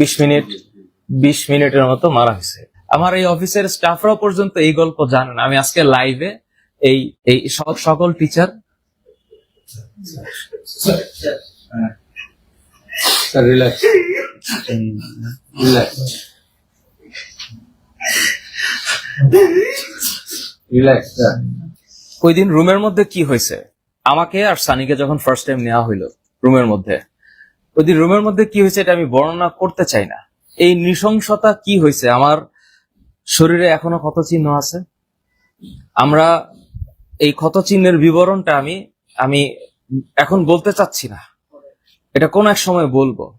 বিশ মিনিট বিশ মিনিটের মতো মারা হয়েছে। আমার এই অফিসের স্টাফরাও পর্যন্ত এই গল্প জানে না। আমি আজকে লাইভে এই এই সব সকল টিচার. ওই দিন রুমের মধ্যে কি হয়েছে? আমাকে আর সানিকে যখন ফার্স্ট টাইম নেওয়া হইল রুমের মধ্যে। ওই রুমের মধ্যে কি হয়েছে এটা আমি বর্ণনা করতে চাই না। এই নৃশংসতা কি হয়েছে? আমার শরীরে এখনও ক্ষত চিহ্ন আছে। আমরা এই ক্ষত চিহ্নের বিবরণটা আমি আমি এখন বলতে চাচ্ছি না। এটা কোন এক সময় বলব।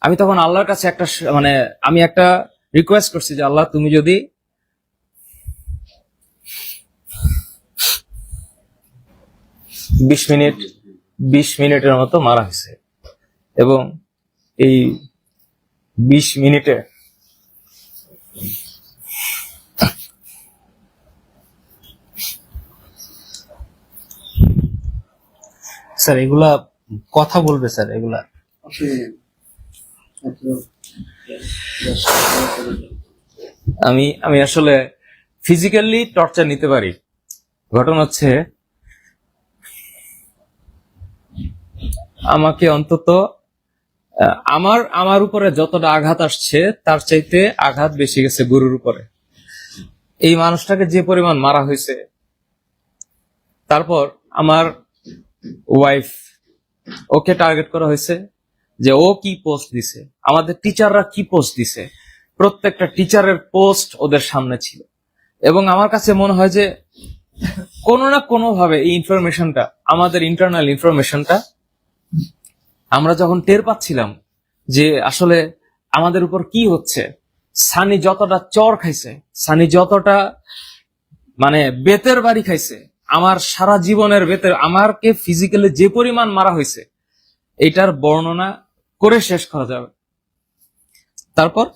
আমি তখন আল্লাহর কাছে একটা মানে আমি একটা রিকোয়েস্ট করছি যে, আল্লাহ, তুমি যদি বিশ মিনিট, বিশ মিনিটের মতো মারা হয়েছে। এবং এই বিশ মিনিটে স্যার এগুলা কথা বলবে স্যার এগুলা। আমি আমি আসলে ফিজিক্যালি টর্চার নিতে পারি। ঘটনা হচ্ছে আমাকে অন্তত আমার আমার উপরে যতটা আঘাত আসছে, তার চাইতে আঘাত বেশি গেছে গরুর উপরে। এই মানুষটাকে যে পরিমাণ মারা হয়েছে, তারপর আমার ওয়াইফ ওকে টার্গেট করা হয়েছে যে ও কি পোস্ট দিছে, আমাদের টিচাররা কি পোস্ট দিছে। প্রত্যেকটা টিচারের পোস্ট ওদের সামনে ছিল। এবং আমার কাছে মনে হয় যে কোনো না কোনো ভাবে এই ইনফরমেশনটা আমাদের ইন্টারনাল ইনফরমেশনটা আমরা যখন টের পাচ্ছিলাম যে আসলে আমাদের উপর কি হচ্ছে, সানি যতটা চর খাইছে, সানি যতটা মানে বেতের বাড়ি খাইছে, আমার সারা জীবনের বেতের, আমারকে ফিজিক্যালি যে পরিমাণ মারা হয়েছে, এটার বর্ণনা করে শেষ করা যাবে। তারপর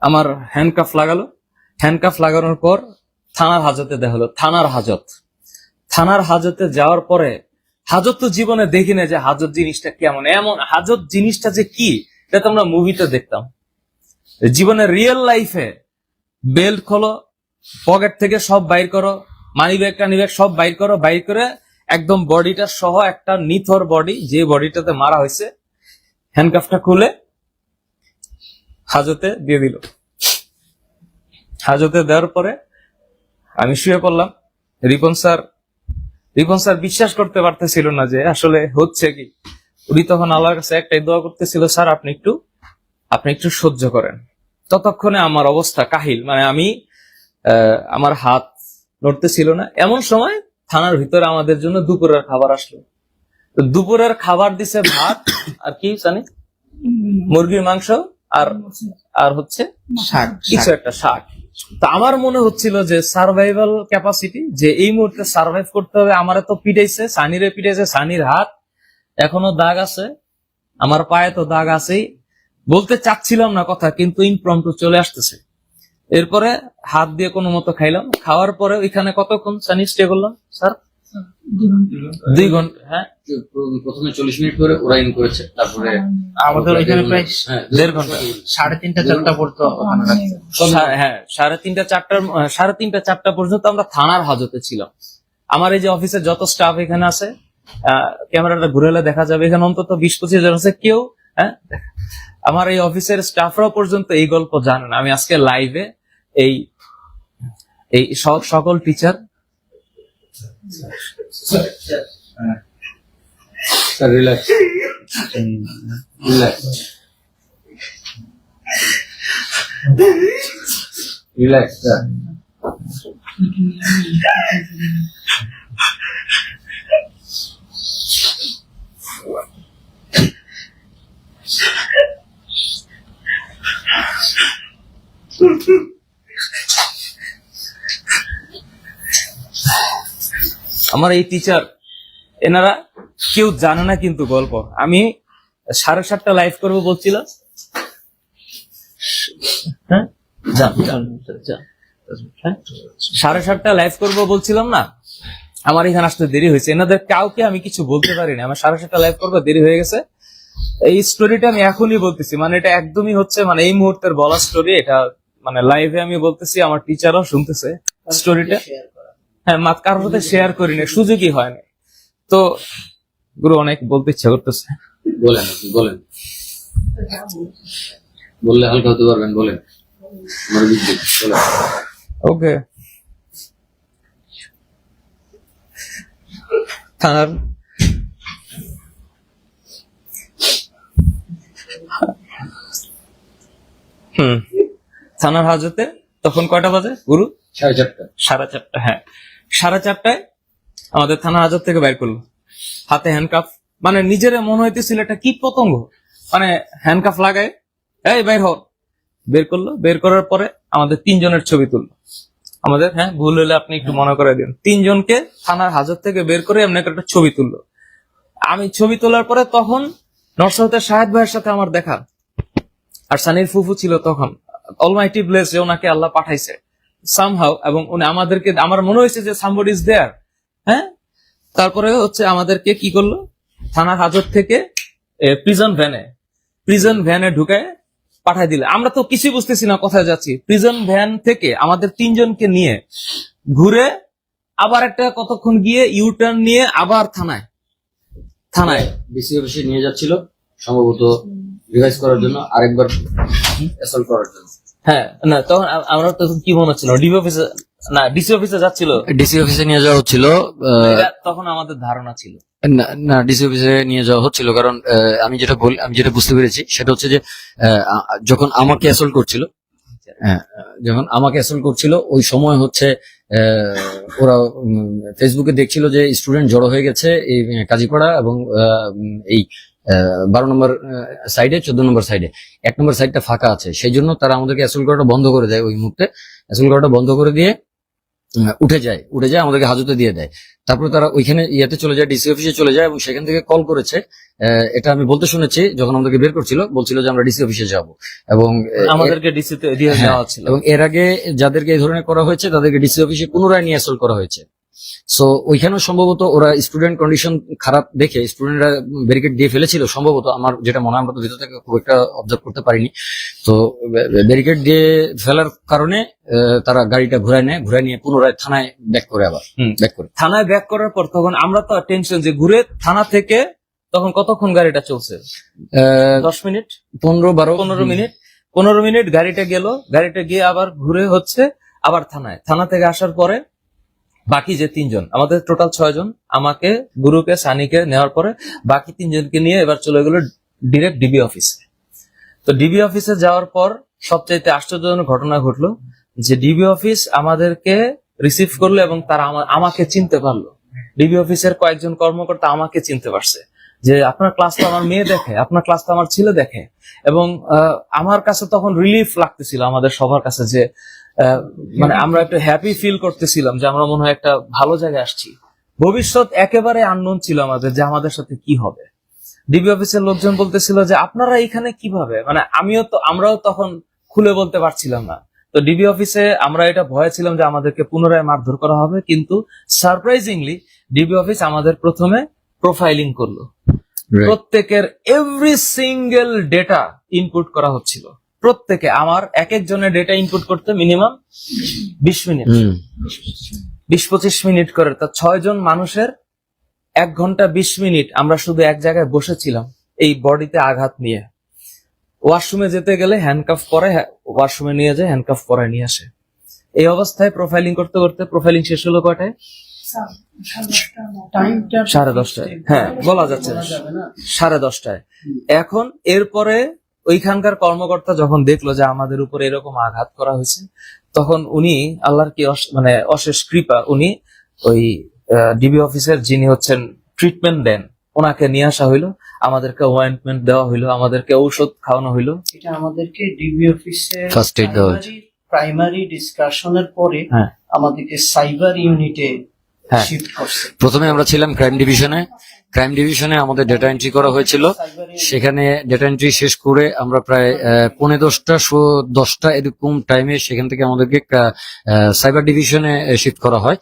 আমার হ্যান্ডকাফ লাগালো। হ্যান্ডকাফ লাগানোর পর থানার হাজতে দেখা হলো। থানার হাজত। থানার হাজতে যাওয়ার পরে হাজত তো জীবনে দেখি না যে হাজত জিনিসটা কেমন। এমন হাজত জিনিসটা যে কি, এটা তো আমরা মুভিতে দেখতাম। জীবনের রিয়েল লাইফে বেল্ট খোলো পকেট থেকে সব বাইর করো মানি ব্যাগ টানি ব্যাগ সব বাইর করো, বাইর করে একদম বডিটা সহ একটা নিথর বডি যে বডিটাতে মারা হয়েছে হ্যান্ডকাফটা খুলে হাজতে দিয়ে দিল। হাজতে দেওয়ার পরে আমি শুয়ে পড়লাম। রিপন স্যার রিপন স্যার বিশ্বাস করতে পারতেছিল না যে আসলে হচ্ছে কি। উনি তখন আল্লাহর কাছে একটাই দোয়া করতেছিল স্যার আপনি একটু আপনি একটু সহ্য করেন। ততক্ষণে আমার অবস্থা কাহিল। মানে আমি আমার হাত নড়তেছিল না। এমন সময় থানার ভিতরে আমাদের জন্য দুপুরের খাবার আসলো। তো দুপুরের খাবার দিছে ভাত আর কি জানি? মুরগির মাংস আর আর হচ্ছে শাক। কিছু একটা শাক। তো আমার মনে হচ্ছিল যে সার্ভাইভাল ক্যাপাসিটি যে এই মুহূর্তে সার্ভাইভ করতে হবে, আমার তো পিটাইছে, সানিরে পিটাইছে, সানির হাত এখনও দাগ আছে, আমার পায়ে তো দাগ আছেই। বলতে চাচ্ছিলাম না কথা, কিন্তু ইনপ্রম্পটু চলে আসতেছে। এরপরে হাত দিয়ে কোনো মতো খাইলাম, খাওয়ার পরে ওইখানে কতক্ষণ সানি স্টে করলাম? স্যার? দুই ঘণ্টা। হ্যাঁ। প্রথমে চল্লিশ মিনিট করে ওরা ইন করেছে তারপরে আমাদের ওইখানে প্রায় হ্যাঁ, দেড় ঘণ্টা। সাড়ে তিনটা চারটা পর্যন্ত। সা- হ্যাঁ সাড়ে তিনটা চারটার সাড়ে তিনটা চারটা পর্যন্ত আমরা থানার হাজতে ছিলাম। আমার এই যে অফিসের যত স্টাফ এখানে আছে আহ, ক্যামেরাটা ঘুরে এলে দেখা যাবে। এখানে অন্তত বিশ পঁচিশ জন আছে। কেউ হ্যাঁ আমার এই অফিসের স্টাফরাও পর্যন্ত এই গল্প জানে না। আমি আজকে লাইভে এই এই সব সকল teacher sir relax relax relax sir আমার এই টিচার এনারা কেউ জানে না কিন্তু গল্প। আমি সাড়ে সাতটা লাইভ করব বলছিলাম হ্যাঁ। হ্যাঁ? সাড়ে সাতটা লাইভ করব বলছিলাম না? আমার এখানে আসতে দেরি হয়েছে। এনাদের কাউকে আমি কিছু বলতে পারিনি। আমার সাড়ে সাতটা লাইভ করব দেরি হয়ে গেছে। এই স্টোরিটা আমি এখনই বলতেছি। মানে এটা একদমই হচ্ছে মানে এই মুহূর্তের বলা স্টোরি এটা মানে লাইভে আমি বলতেছি আমার টিচারও শুনতেছে স্টোরিটা হ্যাঁ মা কারোর সাথে শেয়ার করি না সুযোগই হয় না তো গুরু অনেক বলতে ইচ্ছা করতেছে। বলেন বলেন। বললে হালকা হতে পারবেন বলেন। বলেন। ওকে থানার হুম থানার হাজতে তখন কয়টা বাজে গুরু? সাড়ে চারটা। সাড়ে চারটা হ্যাঁ। সাড়ে চারটায় আমাদের থানা হাজার থেকে বের করল। হাতে হ্যান্ডকাফ মানে নিজের মনে হইতেছিল একটা কি পতঙ্গ? মানে হ্যান্ডকাফ লাগায়, এই, বের হ। বের করল। বের করার পরে আমাদের তিনজনের ছবি তুললো। আমাদের হ্যাঁ ভুল হলে আপনি একটু মনে করে দিন। তিনজনকে থানার হাজার থেকে বের করে এমনি একটা ছবি তুললো। আমি ছবি তোলার পরে তখন নরসহতের শাহেদ ভাইয়ের সাথে আমার দেখা। আর সানির ফুফু ছিল তখন। অলমাইটি ব্লেস যে ওনাকে আল্লাহ পাঠাইছে। সামহাও এবং উনি আমাদেরকে আমার মনে হয়েছে যে সামবড ইজ দেয়ার হ্যাঁ? তারপরে হচ্ছে আমাদেরকে কি করল? থানার হাজত থেকে প্রিজন ভ্যানে প্রিজন ভ্যানে ঢুকায় পাঠাই দিলে। আমরা তো কিছুই বুঝতেছি না কোথায় যাচ্ছি। প্রিজন ভ্যান থেকে আমাদের তিনজনকে নিয়ে ঘুরে আবার একটা কতক্ষণ গিয়ে ইউটার্ন নিয়ে আবার থানায় থানায়। ডিসি অফিসে নিয়ে যাচ্ছিল সম্ভবত রিভাইজ করার জন্য আরেকবার অ্যাসল্ট করার জন্য। হ্যাঁ না তখন আমরা তখন কি মনে হচ্ছিল? ডিবি অফিসে না ডিসি অফিসে যাচ্ছিল? ডিসি অফিসে নিয়ে যাওয়া হচ্ছিল তখন আমাদের ধারণা ছিল। না, না ডিসি অফিসে নিয়ে যাওয়া হচ্ছিল কারণ আমি যেটা বল আমি যেটা বুঝতে পেরেছি সেটা হচ্ছে যে যখন আমাকে অ্যাসল্ট করছিল হ্যাঁ, যখন আমাকে অ্যাসল্ট করছিল ওই সময় হচ্ছে ওরা ফেসবুকে দেখছিল যে স্টুডেন্ট জড়ো হয়ে গেছে এই কাজীপাড়া এবং এই বারো নম্বর সাইডে চোদ্দ নম্বর সাইডে এক নম্বর সাইডটা ফাঁকা আছে। সেই জন্য তারা আমাদেরকে অ্যাসল্ট করাটা বন্ধ করে দেয় ওই মুহূর্তে। অ্যাসল্ট করাটা বন্ধ করে দিয়ে উঠে যায়। উঠে যায় আমাদেরকে হাজতে দিয়ে দেয়। তারপরে তারা ওইখানে ইয়েতে চলে যায় ডিসি অফিসে চলে যায় এবং সেখান থেকে কল করেছে। এটা আমি বলতে শুনেছি যখন আমাদেরকে বের করছিল বলছিল যে আমরা ডিসি অফিসে যাব। এবং আমাদেরকে ডিসি তে দিয়ে হ্যাঁ, দেওয়া ছিল। এবং এর আগে যাদেরকে এই ধরনের করা হয়েছে তাদেরকে ডিসি অফিসে পুনরায় নিয়ে আসল করা হয়েছে। সো ওইখানেও সম্ভবত ওরা স্টুডেন্ট কন্ডিশন খারাপ দেখে স্টুডেন্টরা ব্যারিকেড দিয়ে ফেলেছিল সম্ভবত আমার যেটা মনে হয় আমরা তো ভিতর থেকে খুব একটা অবজার্ভ করতে পারিনি। তো ব্যারিকেড দিয়ে ফেলার কারণে তারা গাড়িটা ঘুরায় নেয় ঘুরায় নিয়ে পুনরায় থানায় ব্যাক করে আবার। ব্যাক করে। থানায় ব্যাক করার পর তখন আমরা তো টেনশন যে ঘুরে থানা থেকে তখন কতক্ষণ গাড়িটা চলছে? আহ, দশ মিনিট? পনেরো বারো। পনেরো মিনিট। পনেরো মিনিট গাড়িটা গেল গাড়িটা গিয়ে আবার ঘুরে হচ্ছে আবার থানায়। থানা থেকে আসার পরে বাকি যে তিনজন, আমাদের টোটাল ছয় জন আমাকে, গুরুকে, সানিকে নেওয়ার পরে বাকি তিনজনকে নিয়ে এবার চলে গেল ডিরেক্ট ডিবি অফিসে তো ডিবি অফিসে যাওয়ার পর সবচাইতে আশ্চর্যজনক ঘটনা ঘটলো যে ডিবি অফিস আমাদেরকে রিসিভ করল এবং তারা আমাকে চিনতে পারল। ডিবি অফিসের কয়েকজন কর্মকর্তা আমাকে চিনতে পারছে যে আপনার ক্লাস তো আমার মেয়ে দেখে, আপনার ক্লাস তো আমার ছেলে দেখে এবং আমার কাছে তখন রিলিফ লাগতেছিল আমাদের সবার কাছে যে মানে আমরা একটা হ্যাপি ফিল করতেছিলাম যে আমরা মনে হয় একটা ভালো জায়গায় আসছি। ভবিষ্যৎ একেবারে আননোন ছিল আমাদের যে আমাদের সাথে কি হবে। ডিবি অফিসের লোকজন বলতেছিল যে আপনারা এখানে কীভাবে? মানে আমিও তো আমরাও তখন খুলে বলতে পারছিলাম না। তো ডিবি অফিসে আমরা এটা ভয়ে ছিলাম যে আমাদেরকে পুনরায় মারধর করা হবে কিন্তু সারপ্রাইজিংলি ডিবি অফিস আমাদের প্রথমে প্রোফাইলিং করল। প্রত্যেকের এভরি সিঙ্গেল ডেটা ইনপুট করা হচ্ছিল। প্রত্যেকে আমার এক একজনের ডেটা ইনপুট করতে মিনিমাম বিশ মিনিট বিশ পঁচিশ মিনিট করে। তা ছয় জন মানুষের এক ঘণ্টা বিশ মিনিট আমরা শুধু এক জায়গায় বসেছিলাম এই বডিতে আঘাত নিয়ে। ওয়াশরুমে যেতে গেলে হ্যান্ডকাফ পরে ওয়াশরুমে নিয়ে যায় হ্যান্ডকাফ পরে নিয়ে আসে। এই অবস্থায় প্রোফাইলিং করতে করতে প্রোফাইলিং শেষ হলো কটায় সাড়ে দশটায়। হ্যাঁ বলা যাচ্ছে না। সাড়ে দশটায়। এখন এরপরে ওইখানকার কর্মকর্তা যখন দেখল যে আমাদের উপর এরকম আঘাত করা হয়েছে তখন উনি আল্লাহর কি অস- মানে অশেষ কৃপা উনি ওই ডিবি অফিসের যিনি হচ্ছেন ট্রিটমেন্ট দেন ওনাকে নিয়ে আসা হইল আমাদেরকে ওয়াইন্টমেন্ট দেওয়া হইল আমাদেরকে ঔষধ খাওয়ানো হইল এটা আমাদেরকে ডিবি অফিসে First aid দেওয়া হয়েছে। প্রাইমারি ডিসকাশনের পরে হ্যাঁ। আমাদেরকে সাইবার ইউনিটে হ্যাঁ। প্রথমে আমরা ছিলাম ক্রাইম ডিভিশনে ক্রাইম ডিভিশনে আমাদের ডেটা এন্ট্রি করা হয়েছিল। সেখানে ডেটা এন্ট্রি শেষ করে আমরা প্রায় পৌনে দশটা দশটা এরকম টাইমে সেখান থেকে আমাদেরকে সাইবার ডিভিশনে শিফট করা হয়।